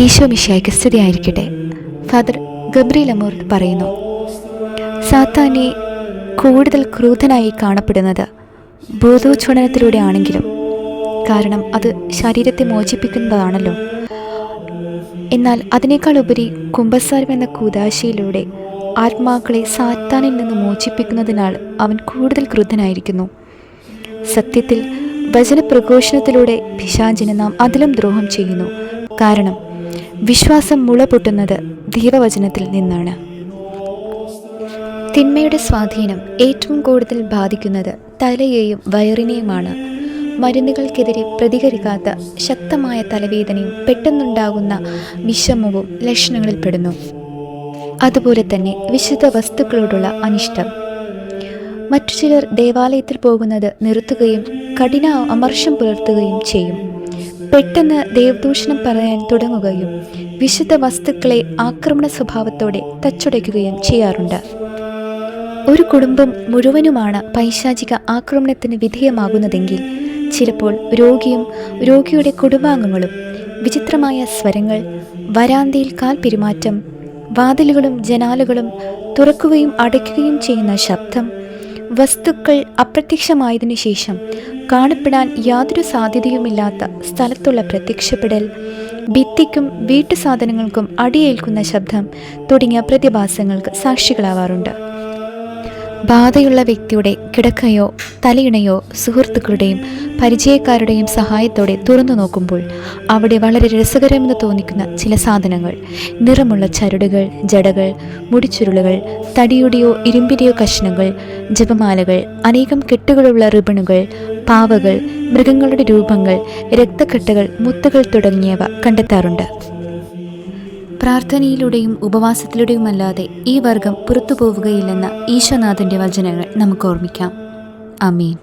ഈശോ മിശിയായ്ക്ക് സ്തുതിയായിരിക്കട്ടെ. Father Gabriele Amorth പറയുന്നു സാത്താനെ കൂടുതൽ ക്രൂധനായി കാണപ്പെടുന്നത് ബോധോച്ഛോടനത്തിലൂടെ ആണെങ്കിലും കാരണം അത് ശരീരത്തെ മോചിപ്പിക്കുന്നതാണല്ലോ. എന്നാൽ അതിനേക്കാൾ ഉപരി കുംഭസാരം എന്ന കൂതാശയിലൂടെ ആത്മാക്കളെ സാത്താനിൽ നിന്ന് മോചിപ്പിക്കുന്നതിനാൽ അവൻ കൂടുതൽ ക്രുദ്ധനായിരിക്കുന്നു സത്യത്തിൽ വചനപ്രഘോഷണത്തിലൂടെ പിശാചിന് നാം അതിലും ദ്രോഹം ചെയ്യുന്നു. കാരണം വിശ്വാസം മുള പൊട്ടുന്നത് ദൈവവചനത്തിൽ നിന്നാണ്. തിന്മയുടെ സ്വാധീനം ഏറ്റവും കൂടുതൽ ബാധിക്കുന്നത് തലയെയും വയറിനെയുമാണ്. മരുന്നുകൾക്കെതിരെ പ്രതികരിക്കാത്ത ശക്തമായ തലവേദനയും പെട്ടെന്നുണ്ടാകുന്ന വിഷമവും ലക്ഷണങ്ങളിൽപ്പെടുന്നു. അതുപോലെ തന്നെ വിശുദ്ധ വസ്തുക്കളോടുള്ള അനിഷ്ടം. മറ്റു ചിലർ ദേവാലയത്തിൽ പോകുന്നത് നിർത്തുകയും കഠിന അമർഷം പുലർത്തുകയും ചെയ്യും. പെട്ടെന്ന് ദേവദൂഷണം പറയാൻ തുടങ്ങുകയും വിശുദ്ധ വസ്തുക്കളെ ആക്രമണ സ്വഭാവത്തോടെ തച്ചുടയ്ക്കുകയും ചെയ്യാറുണ്ട്. ഒരു കുടുംബം മുഴുവനുമാണ് പൈശാചിക ആക്രമണത്തിന് വിധേയമാകുന്നതെങ്കിൽ ചിലപ്പോൾ രോഗിയും രോഗിയുടെ കുടുംബാംഗങ്ങളും വിചിത്രമായ സ്വരങ്ങൾ വരാന്തയിൽ കാൽ പെരുമാറ്റം വാതിലുകളും ജനാലുകളും തുറക്കുകയും അടയ്ക്കുകയും ചെയ്യുന്ന ശബ്ദം വസ്തുക്കൾ അപ്രത്യക്ഷമായതിനു ശേഷം കാണപ്പെടാൻ യാതൊരു സാധ്യതയുമില്ലാത്ത സ്ഥലത്തുള്ള പ്രത്യക്ഷപ്പെടൽ ഭിത്തിക്കും വീട്ടുസാധനങ്ങൾക്കും അടിയേൽക്കുന്ന ശബ്ദം തുടങ്ങിയ പ്രതിഭാസങ്ങൾക്ക് സാക്ഷികളാവാറുണ്ട്. ബാധയുള്ള വ്യക്തിയുടെ കിടക്കയോ തലയിണയോ സുഹൃത്തുക്കളുടെയും പരിചയക്കാരുടെയും സഹായത്തോടെ തുറന്നു നോക്കുമ്പോൾ അവിടെ വളരെ രസകരമെന്ന് തോന്നിക്കുന്ന ചില സാധനങ്ങൾ. നിറമുള്ള ചരടുകൾ ജടകൾ മുടിച്ചുരുളുകൾ തടിയുടെയോ ഇരുമ്പിന്റെയോ കഷ്ണങ്ങൾ ജപമാലകൾ അനേകം കെട്ടുകളുള്ള റിബണുകൾ പാവകൾ മൃഗങ്ങളുടെ രൂപങ്ങൾ രക്തക്കെട്ടുകൾ മുത്തുകൾ തുടങ്ങിയവ കണ്ടെത്താറുണ്ട്. പ്രാർത്ഥനയിലൂടെയും ഉപവാസത്തിലൂടെയുമല്ലാതെ ഈ വർഗം പുറത്തു പോവുകയില്ലെന്ന ഈശോനാഥന്റെ വചനങ്ങൾ നമുക്ക് ഓർമ്മിക്കാം. അമീൻ